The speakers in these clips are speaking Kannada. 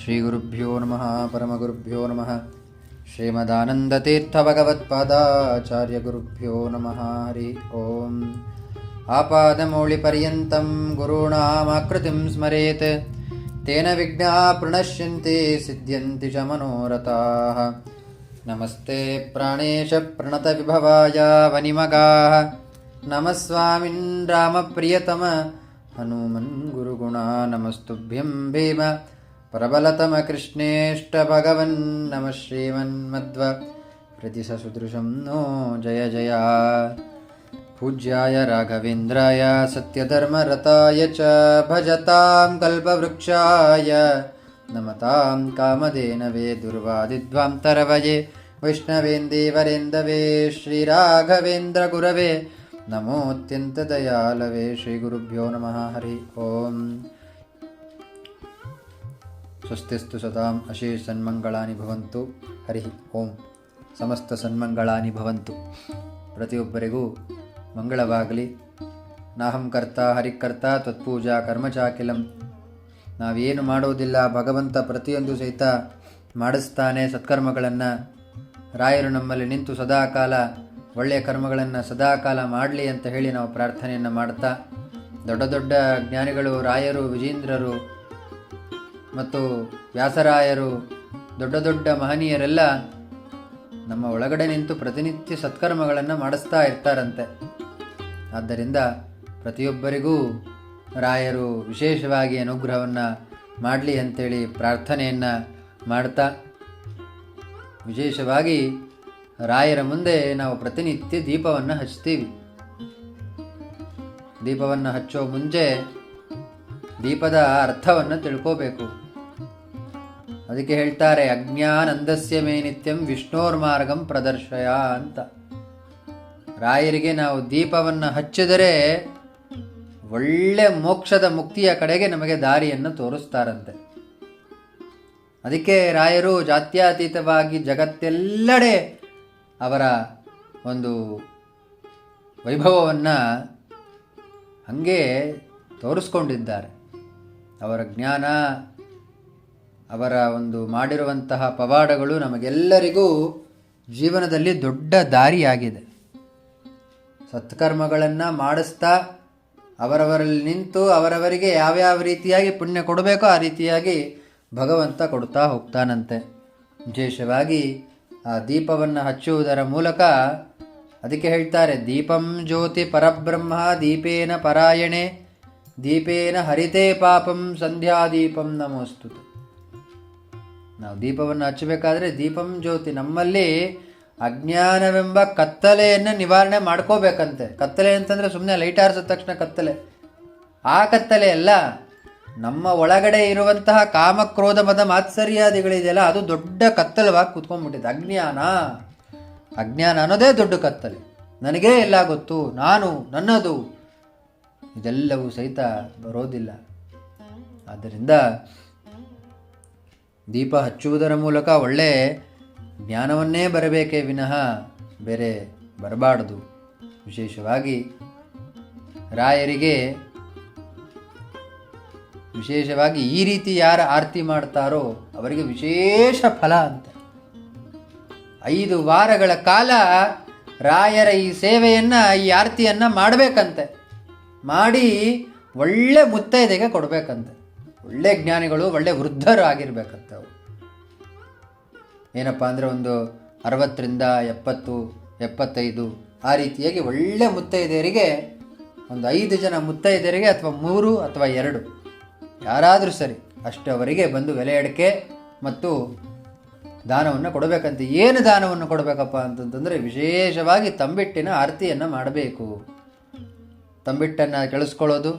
श्रीगुरुभ्यो नमः परमगुरुभ्यो नमः श्रीमदानन्दतीर्थभगवत्पादाचार्यगुरुभ्यो नमः हरि ॐ आपादमौलिपर्यन्तं गुरूणामाकृतिं स्मरेत् तेन विघ्नाः प्रणश्यन्ति सिद्ध्यन्ति च मनोरथाः नमस्ते प्राणेश प्रणतविभवाय वनिमगाः। नमः स्वामिन् रामप्रियतम। हनुमन् गुरुगुणा नमस्तुभ्यं भीम। प्रबलतमकृष्णेष्टभगवन् नमः श्रीमन्मध्व प्रतिससुदृशं नो जय जय। पूज्याय राघवेन्द्राय सत्यधर्मरताय च भजतां कल्पवृक्षाय नमतां कामधेनवे दुर्वादिध्वान्तरवये वैष्णवेन्देवरेन्दवे श्रीराघवेन्द्रगुरवे नमोऽत्यन्तदयालवे श्रीगुरुभ्यो नमः हरि ओम् ಸ್ವಸ್ತಿಸ್ತು ಸದಾಂ ಅಶೇಷ ಸನ್ಮಂಗಳಾನಿ ಭವಂತು ಹರಿ ಓಂ ಸಮಸ್ತ ಸನ್ಮಂಗಳಾನಿ ಭವಂತು ಪ್ರತಿಯೊಬ್ಬರಿಗೂ ಮಂಗಳವಾಗಲಿ ನಾಹಂ ಕರ್ತ ಹರಿಕರ್ತ ತತ್ಪೂಜಾ ಕರ್ಮಚಾಕಿಲಂ ನಾವೇನು ಮಾಡುವುದಿಲ್ಲ, ಭಗವಂತ ಪ್ರತಿಯೊಂದು ಸಹಿತ ಮಾಡಿಸ್ತಾನೆ ಸತ್ಕರ್ಮಗಳನ್ನು. ರಾಯರು ನಮ್ಮಲ್ಲಿ ನಿಂತು ಸದಾಕಾಲ ಒಳ್ಳೆಯ ಕರ್ಮಗಳನ್ನು ಸದಾಕಾಲ ಮಾಡಲಿ ಅಂತ ಹೇಳಿ ನಾವು ಪ್ರಾರ್ಥನೆಯನ್ನು ಮಾಡ್ತಾ, ದೊಡ್ಡ ದೊಡ್ಡ ಜ್ಞಾನಿಗಳು, ರಾಯರು, ವಿಜೇಂದ್ರರು ಮತ್ತು ವ್ಯಾಸರಾಯರು, ದೊಡ್ಡ ದೊಡ್ಡ ಮಹನೀಯರೆಲ್ಲ ನಮ್ಮ ಒಳಗಡೆ ನಿಂತು ಪ್ರತಿನಿತ್ಯ ಸತ್ಕರ್ಮಗಳನ್ನು ಮಾಡಿಸ್ತಾ ಇರ್ತಾರಂತೆ. ಆದ್ದರಿಂದ ಪ್ರತಿಯೊಬ್ಬರಿಗೂ ರಾಯರು ವಿಶೇಷವಾಗಿ ಅನುಗ್ರಹವನ್ನು ಮಾಡಲಿ ಅಂತೇಳಿ ಪ್ರಾರ್ಥನೆಯನ್ನು ಮಾಡ್ತಾ, ವಿಶೇಷವಾಗಿ ರಾಯರ ಮುಂದೆ ನಾವು ಪ್ರತಿನಿತ್ಯ ದೀಪವನ್ನು ಹಚ್ತೀವಿ ದೀಪವನ್ನು ಹಚ್ಚೋ ಮುಂಚೆ ದೀಪದ ಅರ್ಥವನ್ನು ತಿಳ್ಕೋಬೇಕು. ಅದಕ್ಕೆ ಹೇಳ್ತಾರೆ, ಅಜ್ಞಾನಂದಸ್ಯ ಮೇ ನಿತ್ಯಂ ವಿಷ್ಣೋರ್ ಮಾರ್ಗಂ ಪ್ರದರ್ಶಯ ಅಂತ. ರಾಯರಿಗೆ ನಾವು ದೀಪವನ್ನು ಹಚ್ಚಿದರೆ ಒಳ್ಳೆ ಮೋಕ್ಷದ ಮುಕ್ತಿಯ ಕಡೆಗೆ ನಮಗೆ ದಾರಿಯನ್ನು ತೋರಿಸ್ತಾರಂತೆ. ಅದಕ್ಕೆ ರಾಯರು ಜಾತ್ಯತೀತವಾಗಿ ಜಗತ್ತೆಲ್ಲೆಡೆ ಅವರ ಒಂದು ವೈಭವವನ್ನು ಹಂಗೆ ತೋರಿಸ್ಕೊಂಡಿದ್ದಾರೆ. ಅವರ ಜ್ಞಾನ, ಅವರ ಒಂದು ಮಾಡಿರುವಂತಹ ಪವಾಡಗಳು ನಮಗೆಲ್ಲರಿಗೂ ಜೀವನದಲ್ಲಿ ದೊಡ್ಡ ದಾರಿಯಾಗಿದೆ. ಸತ್ಕರ್ಮಗಳನ್ನು ಮಾಡಿಸ್ತಾ ಅವರವರಲ್ಲಿ ನಿಂತು ಅವರವರಿಗೆ ಯಾವ್ಯಾವ ರೀತಿಯಾಗಿ ಪುಣ್ಯ ಕೊಡಬೇಕೋ ಆ ರೀತಿಯಾಗಿ ಭಗವಂತ ಕೊಡ್ತಾ ಹೋಗ್ತಾನಂತೆ. ವಿಶೇಷವಾಗಿ ಆ ದೀಪವನ್ನು ಹಚ್ಚುವುದರ ಮೂಲಕ ಅದಕ್ಕೆ ಹೇಳ್ತಾರೆ, ದೀಪಂ ಜ್ಯೋತಿ ಪರಬ್ರಹ್ಮ, ದೀಪೇನ ಪರಾಯಣೆ, ದೀಪೇನ ಹರಿತೇ ಪಾಪಂ, ಸಂಧ್ಯಾ ದೀಪಂ ನಮೋಸ್ತುತ. ನಾವು ದೀಪವನ್ನು ಹಚ್ಚಬೇಕಾದ್ರೆ ದೀಪಂ ಜ್ಯೋತಿ ನಮ್ಮಲ್ಲಿ ಅಜ್ಞಾನವೆಂಬ ಕತ್ತಲೆಯನ್ನು ನಿವಾರಣೆ ಮಾಡ್ಕೋಬೇಕಂತೆ. ಕತ್ತಲೆ ಅಂತಂದರೆ ಸುಮ್ಮನೆ ಲೈಟ್ ಆರಿಸಿದ ತಕ್ಷಣ ಕತ್ತಲೆ. ಆ ಕತ್ತಲೆ ಅಲ್ಲ, ನಮ್ಮ ಒಳಗಡೆ ಇರುವಂತಹ ಕಾಮಕ್ರೋಧ ಮದ ಮಾತ್ಸರ್ಯಾದಿಗಳಿದೆಯಲ್ಲ, ಅದು ದೊಡ್ಡ ಕತ್ತಲವಾಗಿ ಕುತ್ಕೊಂಡ್ಬಿಟ್ಟಿದೆ. ಅಜ್ಞಾನ. ಅಜ್ಞಾನ ಅನ್ನೋದೇ ದೊಡ್ಡ ಕತ್ತಲೆ. ನನಗೇ ಎಲ್ಲ ಗೊತ್ತು, ನಾನು, ನನ್ನದು. ಇದೆಲ್ಲವೂ ಸಹಿತ ಬರೋದಿಲ್ಲ. ಆದ್ದರಿಂದ ದೀಪ ಹಚ್ಚುವುದರ ಮೂಲಕ ಒಳ್ಳೆ ಜ್ಞಾನವನ್ನೇ ಬರಬೇಕೇ ವಿನಃ ಬೇರೆ ಬರಬಾರದು. ವಿಶೇಷವಾಗಿ ರಾಯರಿಗೆ ವಿಶೇಷವಾಗಿ ಈ ರೀತಿ ಯಾರು ಆರತಿ ಮಾಡ್ತಾರೋ ಅವರಿಗೆ ವಿಶೇಷ ಫಲ ಅಂತ. ಐದು ವಾರಗಳ ಕಾಲ ರಾಯರ ಈ ಸೇವೆಯನ್ನು, ಈ ಆರತಿಯನ್ನು ಮಾಡಬೇಕಂತೆ. ಮಾಡಿ ಒಳ್ಳೆ ಮುತ್ತೈದೆಗೆ ಕೊಡಬೇಕಂತೆ. ಒಳ್ಳೆ ಜ್ಞಾನಿಗಳು, ಒಳ್ಳೆ ವೃದ್ಧರು ಆಗಿರ್ಬೇಕಂತೆ ಏನಪ್ಪ ಅಂದರೆ ಒಂದು ಅರವತ್ತರಿಂದ ಎಪ್ಪತ್ತು, ಎಪ್ಪತ್ತೈದು, ಆ ರೀತಿಯಾಗಿ ಒಳ್ಳೆ ಮುತ್ತೈದೆಯರಿಗೆ, ಒಂದು ಐದು ಜನ ಮುತ್ತೈದೆಯರಿಗೆ ಅಥವಾ ಮೂರು ಅಥವಾ ಎರಡು, ಯಾರಾದರೂ ಸರಿ ಅಷ್ಟವರಿಗೆ ಬಂದು ಬೆಲೆ ಅಡಿಕೆ ಮತ್ತು ದಾನವನ್ನು ಕೊಡಬೇಕಂತ. ಏನು ದಾನವನ್ನು ಕೊಡಬೇಕಪ್ಪ ಅಂತಂತಂದರೆ ವಿಶೇಷವಾಗಿ ತಂಬಿಟ್ಟಿನ ಆರತಿಯನ್ನು ಮಾಡಬೇಕು. ತಂಬಿಟ್ಟನ್ನು ಕಳಿಸ್ಕೊಳ್ಳೋದು.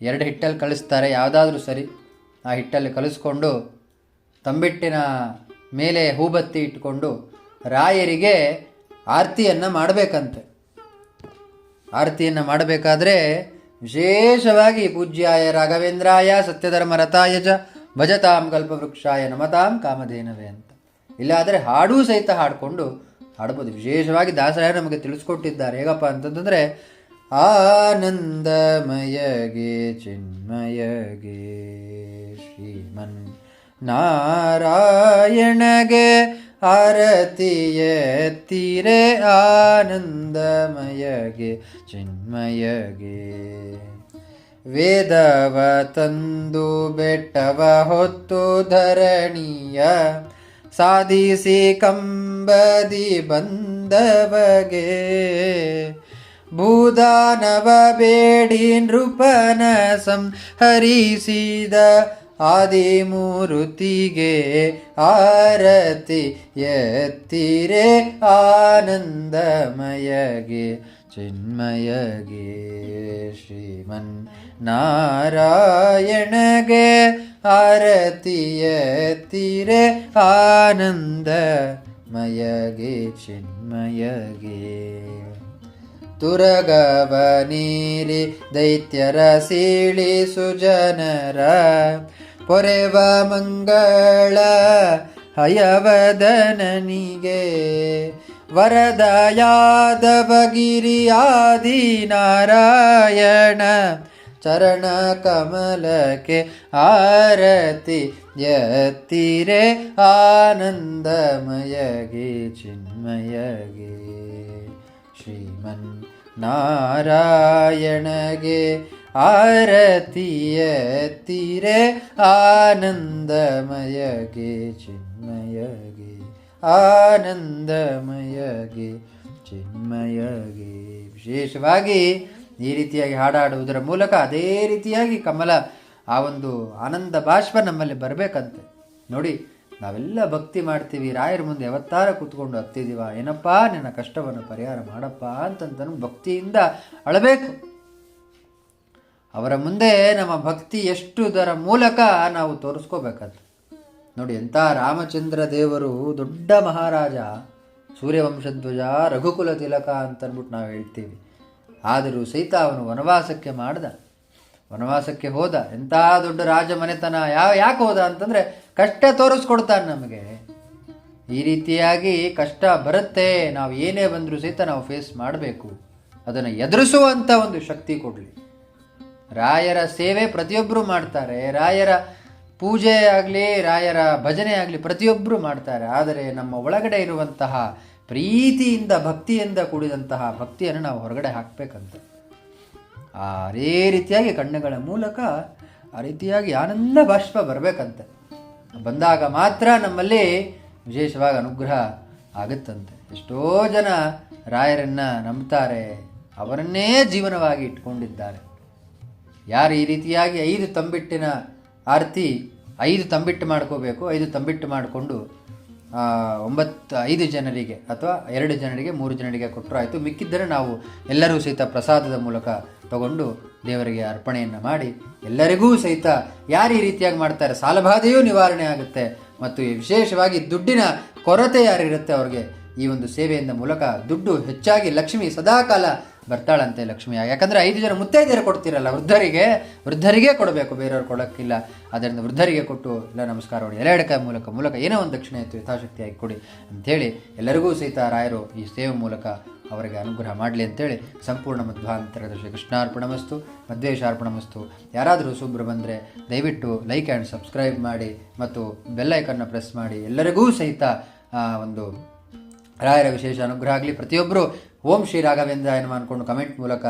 ಎರಡು ಹಿಟ್ಟಲ್ಲಿ ಕಳಿಸ್ತಾರೆ. ಯಾವುದಾದ್ರೂ ಸರಿ ಆ ಹಿಟ್ಟಲ್ಲಿ ಕಲಿಸ್ಕೊಂಡು ತಂಬಿಟ್ಟಿನ ಮೇಲೆ ಹೂಬತ್ತಿ ಇಟ್ಕೊಂಡು ರಾಯರಿಗೆ ಆರತಿಯನ್ನು ಮಾಡಬೇಕಂತೆ. ಆರತಿಯನ್ನು ಮಾಡಬೇಕಾದ್ರೆ ವಿಶೇಷವಾಗಿ ಪೂಜ್ಯಾಯ ರಾಘವೇಂದ್ರಾಯ, ಸತ್ಯಧರ್ಮ ರಥಾಯ ಚ ಭಜತಾಂ ಕಲ್ಪವೃಕ್ಷಾಯ ನಮತಾಂ ಕಾಮಧೇನವೇ ಅಂತ. ಇಲ್ಲಾದರೆ ಹಾಡೂ ಸಹಿತ ಹಾಡಿಕೊಂಡು ಹಾಡ್ಬೋದು. ವಿಶೇಷವಾಗಿ ದಾಸರಾಯ ನಮಗೆ ತಿಳಿಸ್ಕೊಟ್ಟಿದ್ದಾರೆ. ಹೇಗಪ್ಪ ಅಂತಂತಂದರೆ, ಆನಂದಮಯಗೆ ಚಿನ್ಮಯಗೆ ಶ್ರೀಮನ್ ನಾರಾಯಣಗೆ ಆರತಿಯತ್ತಿರೆ ಆನಂದಮಯಗೆ, ಚಿನ್ಮಯಗೆ. ವೇದವ ತಂದು ಬೆಟ್ಟವ ಹೊತ್ತು ಧರಣಿಯ, ಸಾಧಿಸಿ ಕಂಬದಿ ಬಂದವಗೆ. ಭೂದಾನವ ಬೇಡಿ ನೃಪನ ಸಂಹರಿಸಿದ ಆದಿಮೂರುತಿಗೆ ಆರತಿ ಎತ್ತಿರೆ ಆನಂದಮಯಗೆ ಚಿನ್ಮಯಗೆ ಶ್ರೀಮನ್ ನಾರಾಯಣಗೆ ಆರತಿ ಎತ್ತಿರೆ ಆನಂದಮಯಗೆ ಚಿನ್ಮಯಗೆ ತುರಗವ ನೀರಿ ದೈತ್ಯರ ಸೀಳಿ ಸುಜನರ ಪೊರೆವ ಮಂಗಳ ಹಯವದನನಿಗೆ ವರದ ಯಾದವಗಿರಿಯಾದಿ ನಾರಾಯಣ ಚರಣ ಕಮಲಕ್ಕೆ ಆರತಿ ಯತ್ತಿರೆ ಆನಂದಮಯಗೆ ಚಿನ್ಮಯಗೆ ಶ್ರೀಮನ್ ನಾರಾಯಣಗೆ ಆರತಿಯತ್ತಿರೆ ಆನಂದಮಯಗೆ, ಚಿನ್ಮಯಗೆ ಆನಂದಮಯಗೆ, ಚಿನ್ಮಯಗೆ. ವಿಶೇಷವಾಗಿ ಈ ರೀತಿಯಾಗಿ ಹಾಡಾಡುವುದರ ಮೂಲಕ ಅದೇ ರೀತಿಯಾಗಿ ಕಮಲ ಆ ಒಂದು ಆನಂದ ಬಾಷ್ಪ ನಮ್ಮಲ್ಲಿ ಬರಬೇಕಂತೆ. ನೋಡಿ, ನಾವೆಲ್ಲ ಭಕ್ತಿ ಮಾಡ್ತೀವಿ, ರಾಯರ ಮುಂದೆ ಯಾವತ್ತಾರ ಕೂತ್ಕೊಂಡು ಹತ್ತಿದೀವ, ಏನಪ್ಪ ನಿನ್ನ ಕಷ್ಟವನ್ನು ಪರಿಹಾರ ಮಾಡಪ್ಪ ಅಂತಂದನು ಭಕ್ತಿಯಿಂದ ಅಳಬೇಕು. ಅವರ ಮುಂದೆ ನಮ್ಮ ಭಕ್ತಿ ಎಷ್ಟುದರ ಮೂಲಕ ನಾವು ತೋರಿಸ್ಕೋಬೇಕಂತ ನೋಡಿ, ಎಂಥ ರಾಮಚಂದ್ರ ದೇವರು, ದೊಡ್ಡ ಮಹಾರಾಜ, ಸೂರ್ಯವಂಶಧ್ವಜ, ರಘುಕುಲ ತಿಲಕ ಅಂತನ್ಬಿಟ್ಟು ನಾವು ಹೇಳ್ತೀವಿ. ಆದರೂ ಸಹಿತ ಅವನು ವನವಾಸಕ್ಕೆ ಮಾಡ್ದ. ವನವಾಸಕ್ಕೆ ಹೋದ. ಎಂಥ ದೊಡ್ಡ ರಾಜ ಮನೆತನ ಯಾವ, ಯಾಕೆ ಹೋದ ಅಂತಂದರೆ ಕಷ್ಟ ತೋರಿಸ್ಕೊಡ್ತಾನೆ ನಮಗೆ. ಈ ರೀತಿಯಾಗಿ ಕಷ್ಟ ಬರುತ್ತೆ, ನಾವು ಏನೇ ಬಂದರೂ ಸಹಿತ ನಾವು ಫೇಸ್ ಮಾಡಬೇಕು. ಅದನ್ನು ಎದುರಿಸುವಂಥ ಒಂದು ಶಕ್ತಿ ಕೊಡಲಿ. ರಾಯರ ಸೇವೆ ಪ್ರತಿಯೊಬ್ಬರು ಮಾಡ್ತಾರೆ. ರಾಯರ ಪೂಜೆ ಆಗಲಿ, ರಾಯರ ಭಜನೆ ಆಗಲಿ ಪ್ರತಿಯೊಬ್ಬರು ಮಾಡ್ತಾರೆ. ಆದರೆ ನಮ್ಮ ಒಳಗಡೆ ಇರುವಂತಹ ಪ್ರೀತಿಯಿಂದ, ಭಕ್ತಿಯಿಂದ ಕೂಡಿದಂತಹ ಭಕ್ತಿಯನ್ನು ನಾವು ಹೊರಗಡೆ ಹಾಕಬೇಕಂತ. ಅದೇ ರೀತಿಯಾಗಿ ಕಣ್ಣುಗಳ ಮೂಲಕ ಆ ರೀತಿಯಾಗಿ ಆನಂದ ಬಾಷ್ಪ ಬರಬೇಕಂತೆ. ಬಂದಾಗ ಮಾತ್ರ ನಮ್ಮಲ್ಲಿ ವಿಶೇಷವಾಗಿ ಅನುಗ್ರಹ ಆಗುತ್ತಂತೆ. ಎಷ್ಟೋ ಜನ ರಾಯರನ್ನು ನಂಬ್ತಾರೆ. ಅವರನ್ನೇ ಜೀವನವಾಗಿ ಇಟ್ಕೊಂಡಿದ್ದಾರೆ. ಯಾರು ಈ ರೀತಿಯಾಗಿ ಐದು ತಂಬಿಟ್ಟಿನ ಆರತಿ ಐದು ತಂಬಿಟ್ಟು ಮಾಡ್ಕೋಬೇಕು, ಐದು ತಂಬಿಟ್ಟು ಮಾಡಿಕೊಂಡು ಒಂಬತ್ತು, ಐದು ಜನರಿಗೆ ಅಥವಾ ಎರಡು ಜನರಿಗೆ, ಮೂರು ಜನರಿಗೆ ಕೊಟ್ಟರು ಆಯಿತು. ಮಿಕ್ಕಿದ್ದರೆ ನಾವು ಎಲ್ಲರೂ ಸಹಿತ ಪ್ರಸಾದದ ಮೂಲಕ ತಗೊಂಡು ದೇವರಿಗೆ ಅರ್ಪಣೆಯನ್ನು ಮಾಡಿ ಎಲ್ಲರಿಗೂ ಸಹಿತ ಯಾರು ಈ ರೀತಿಯಾಗಿ ಮಾಡ್ತಾರೆ? ಸಾಲಬಾಧೆಯೂ ನಿವಾರಣೆ ಆಗುತ್ತೆ. ಮತ್ತು ವಿಶೇಷವಾಗಿ ದುಡ್ಡಿನ ಕೊರತೆ ಯಾರಿರುತ್ತೆ, ಅವ್ರಿಗೆ ಈ ಒಂದು ಸೇವೆಯಿಂದ ಮೂಲಕ ದುಡ್ಡು ಹೆಚ್ಚಾಗಿ ಲಕ್ಷ್ಮಿ ಸದಾಕಾಲ ಬರ್ತಾಳಂತೆ ಲಕ್ಷ್ಮಿ. ಯಾಕಂದರೆ ಐದು ಜನ ಮುತ್ತೈದೆಯರು ಕೊಡ್ತೀರಲ್ಲ, ವೃದ್ಧರಿಗೆ ವೃದ್ಧರಿಗೆ ಕೊಡಬೇಕು, ಬೇರೆಯವ್ರು ಕೊಡೋಕ್ಕಿಲ್ಲ. ಅದರಿಂದ ವೃದ್ಧರಿಗೆ ಕೊಟ್ಟು ಎಲ್ಲ ನಮಸ್ಕಾರ ಮಾಡಿ ಎಲೆ ಅಡಕ ಮೂಲಕ ಮೂಲಕ ಏನೋ ಒಂದು ದಕ್ಷಿಣ ಇತ್ತು ಯಥಾಶಕ್ತಿಯಾಗಿ ಕೊಡಿ ಅಂಥೇಳಿ ಎಲ್ಲರಿಗೂ ಸಹಿತ ರಾಯರು ಈ ಸೇವೆ ಮೂಲಕ ಅವರಿಗೆ ಅನುಗ್ರಹ ಮಾಡಲಿ ಅಂತೇಳಿ ಸಂಪೂರ್ಣ ಮಧ್ವಾಂತರದ ಶ್ರೀ ಕೃಷ್ಣಾರ್ಪಣಮಸ್ತು ಮಧ್ವೇಶಾರ್ಪಣಮಸ್ತು ಯಾರಾದರೂ ಸುಬ್ರು ಬಂದರೆ ದಯವಿಟ್ಟು ಲೈಕ್ ಆ್ಯಂಡ್ ಸಬ್ಸ್ಕ್ರೈಬ್ ಮಾಡಿ ಮತ್ತು ಬೆಲ್ಲೈಕನ್ನು ಪ್ರೆಸ್ ಮಾಡಿ. ಎಲ್ಲರಿಗೂ ಸಹಿತ ಒಂದು ರಾಯರ ವಿಶೇಷ ಅನುಗ್ರಹ ಆಗಲಿ. ಪ್ರತಿಯೊಬ್ಬರು ಓಂ ಶ್ರೀ ರಾಘವೇಂದ್ರ ಎನ್ನುವ ಅಂದ್ಕೊಂಡು ಕಮೆಂಟ್ ಮೂಲಕ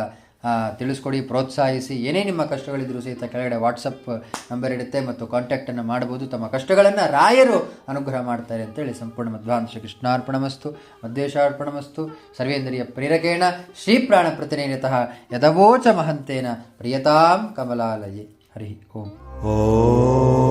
ತಿಳಿಸ್ಕೊಡಿ, ಪ್ರೋತ್ಸಾಹಿಸಿ. ಏನೇ ನಿಮ್ಮ ಕಷ್ಟಗಳಿದ್ರೂ ಸಹಿತ ಕೆಳಗಡೆ ವಾಟ್ಸಪ್ ನಂಬರ್ ಇರುತ್ತೆ ಮತ್ತು ಕಾಂಟ್ಯಾಕ್ಟನ್ನು ಮಾಡ್ಬೋದು ತಮ್ಮ ಕಷ್ಟಗಳನ್ನು ರಾಯರು ಅನುಗ್ರಹ ಮಾಡ್ತಾರೆ ಅಂತೇಳಿ ಸಂಪೂರ್ಣ ಮಧ್ವಾಂಶ ಕೃಷ್ಣಾರ್ಪಣಮಸ್ತು ಮಧ್ವೇಶಾರ್ಪಣಮಸ್ತು ಸರ್ವೇಂದ್ರಿಯ ಪ್ರೇರಕೇಣ ಶ್ರೀ ಪ್ರಾಣ ಯದವೋಚ ಮಹಂತೇನ ಪ್ರಿಯತಾಂ ಕಮಲಾಲಯೇ. ಹರಿ ಓಂ. ॐ